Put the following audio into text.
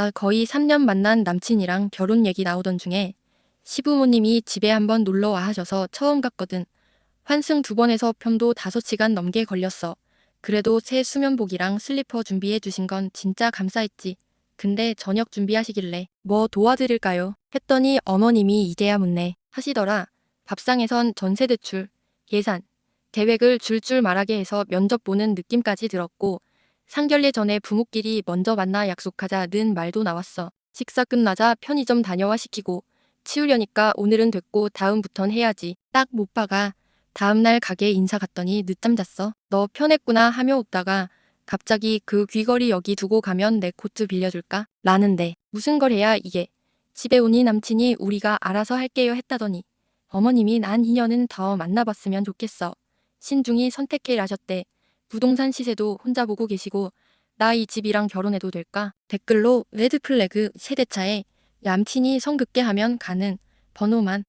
나 거의 3년 만난 남친이랑 결혼 얘기 나오던 중에 시부모님이 집에 한번 놀러 와 하셔서 처음 갔거든. 환승 두 번에서 편도 5시간 넘게 걸렸어. 그래도 새 수면복이랑 슬리퍼 준비해 주신 건 진짜 감사했지. 근데 저녁 준비하시길래 뭐 도와드릴까요? 했더니 어머님이 이제야 묻네 하시더라. 밥상에선 전세 대출, 예산, 계획을 줄줄 말하게 해서 면접 보는 느낌까지 들었고 상견례 전에 부모끼리 먼저 만나 약속하자는 말도 나왔어. 식사 끝나자 편의점 다녀와 시키고 치우려니까 오늘은 됐고 다음부턴 해야지. 딱못 박아. 다음날 가게 인사 갔더니 늦잠 잤어. 너 편했구나 하며 웃다가 갑자기 그 귀걸이 여기 두고 가면 내 코트 빌려줄까? 라는데 무슨 거래야 이게. 집에 오니 남친이 우리가 알아서 할게요 했다더니 어머님이 난 인연은 더 만나봤으면 좋겠어. 신중히 선택해 라셨대. 부동산 시세도 혼자 보고 계시고 나 이 집이랑 결혼해도 될까? 댓글로 레드플래그 세대차에 남친이 성급게 하면 가는 번호만